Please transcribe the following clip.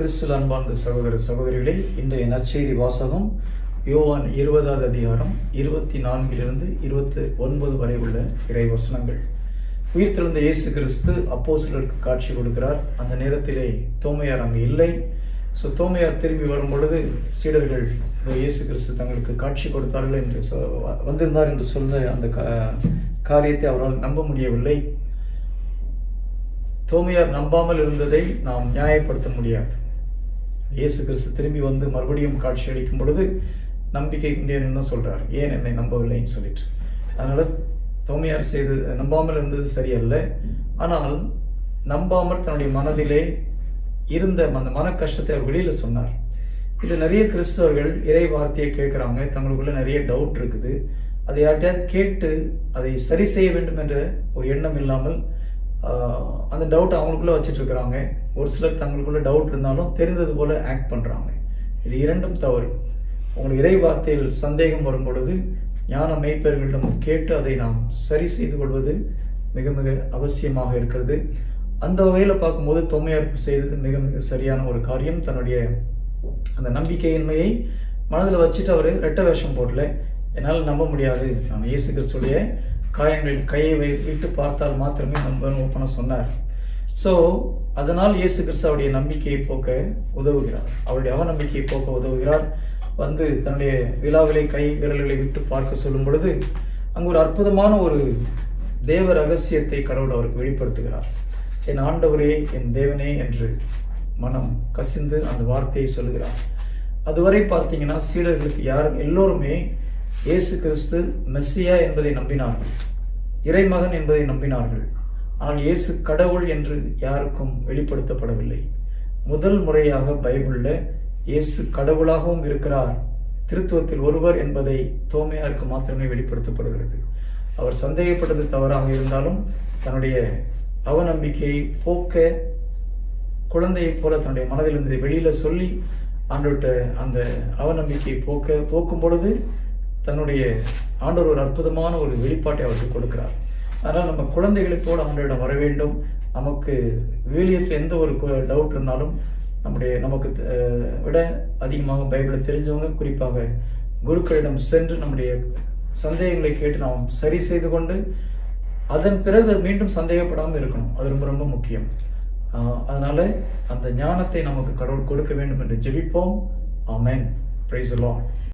கிறிஸ்துவ அன்பார்ந்த சகோதர சகோதரிகளே இன்றைய நற்செய்தி வாசகம் யோவான் இருபதாவது அதிகாரம் இருபத்தி நான்கிலிருந்து இருபத்தி ஒன்பது வரை உள்ள இறை வசனங்கள் உயிர்த்தெழுந்த இயேசு கிறிஸ்து அப்போஸ்தலருக்கு காட்சி கொடுக்கிறார். அந்த நேரத்திலே தோமையார் அங்கு இல்லை. ஸோ தோமையார் திரும்பி வரும் பொழுது சீடர்கள் இயேசு கிறிஸ்து தங்களுக்கு காட்சி கொடுத்தார்கள் என்று சொ வந்திருந்தார் என்று சொல்ல அந்த கா- காரியத்தை அவரால் நம்ப முடியவில்லை. தோமையார் நம்பாமல் இருந்ததை நாம் நியாயப்படுத்த முடியாது. இயேசு கிறிஸ்து திரும்பி வந்து மறுபடியும் காட்சி அளிக்கும் பொழுது நம்பிக்கை கொண்டேன்னு சொல்கிறார் ஏன் என்னை நம்பவில்லைன்னு சொல்லிட்டு. அதனால் தோமையார் செய்து நம்பாமல் இருந்தது சரியல்ல. ஆனால் நம்பாமல் தன்னுடைய மனதிலே இருந்த அந்த மன கஷ்டத்தை அவர் வெளியில் சொன்னார். இது நிறைய கிறிஸ்தவர்கள் இறை வார்த்தையை கேட்குறாங்க. தங்களுக்குள்ள நிறைய டவுட் இருக்குது. அதை யார்ட்டையாவது கேட்டு அதை சரி செய்ய வேண்டும் என்ற ஒரு எண்ணம் இல்லாமல் அந்த டவுட் அவங்களுக்குள்ளே வச்சுட்டு இருக்கிறாங்க ஒரு சிலர் தங்களுக்குள்ள டவுட் இருந்தாலும் தெரிந்தது போல் ஆக்ட் பண்ணுறாங்க இது இரண்டும் தவறு. உங்களுக்கு இறை வார்த்தையில் சந்தேகம் வரும் பொழுது ஞான மெய்ப்பர்களிடம் கேட்டு அதை நாம் சரி செய்து கொள்வது மிக மிக அவசியமாக இருக்கிறது. அந்த வகையில் பார்க்கும்போது தொம்மையார் செய்தது மிக மிக சரியான ஒரு காரியம். தன்னுடைய அந்த நம்பிக்கையின்மையை மனதில் வச்சுட்டு அவர் ரெட்ட வேஷம் போடல. என்னால் நம்ப முடியாது. நான் இயேசு கிறிஸ்துடைய காயங்களில் கையை வை விட்டு பார்த்தால் மாத்திரமே நம்பன்னு ஓப்பனாக சொன்னார். ஸோ அதனால் இயேசு கிறிஸ்து அவருடைய நம்பிக்கையை போக்க உதவுகிறார். அவருடைய அவநம்பிக்கையை போக்க உதவுகிறார். வந்து தன்னுடைய விழாவிலே கை விரல்களை விட்டு பார்க்க சொல்லும் பொழுது அங்கு ஒரு அற்புதமான ஒரு தேவ ரகசியத்தை கடவுள் அவருக்கு வெளிப்படுத்துகிறார். என் ஆண்டவரே என் தேவனே என்று மனம் கசிந்து அந்த வார்த்தையை சொல்லுகிறார். அதுவரை பார்த்தீங்கன்னா சீடர்களுக்கு யாரும் எல்லோருமே இயேசு கிறிஸ்து மெஸ்ஸியா என்பதை நம்பினார்கள். இறைமகன் என்பதை நம்பினார்கள். ஆனால் இயேசு கடவுள் என்று யாருக்கும் வெளிப்படுத்தப்படவில்லை. முதல் முறையாக பைபிளில் இயேசு கடவுளாகவும் இருக்கிறார். திருத்துவத்தில் ஒருவர் என்பதை தோமையாருக்கு மாத்திரமே வெளிப்படுத்தப்படுகிறது. அவர் சந்தேகப்பட்டது தவறாக இருந்தாலும் தன்னுடைய அவநம்பிக்கையை போக்க குழந்தையைப் போல தன்னுடைய மனதில் இருந்ததை வெளியில சொல்லி ஆண்டவர்கிட்ட அந்த அவநம்பிக்கையை போக்க போக்கும் பொழுது தன்னுடைய ஆண்டவர் ஒரு அற்புதமான ஒரு வெளிப்பாட்டை அவருக்கு கொடுக்கிறார். அதனால் நம்ம குழந்தைகளைப் போல ஆண்டவரிடம் வர வேண்டும். நமக்கு விவிலியத்தில் எந்த ஒரு டவுட் இருந்தாலும் நம்முடைய நமக்கு விட அதிகமாக பைபிளை தெரிஞ்சவங்க குறிப்பாக குருக்களிடம் சென்று நம்முடைய சந்தேகங்களை கேட்டு நாம் சரி செய்து கொண்டு அதன் பிறகு மீண்டும் சந்தேகப்படாமல் இருக்கணும். அது ரொம்ப ரொம்ப முக்கியம். அதனால் அதனால அந்த ஞானத்தை நமக்கு கடவுள் கொடுக்க வேண்டும் என்று ஜெபிப்போம். ஆமேன். Price Lord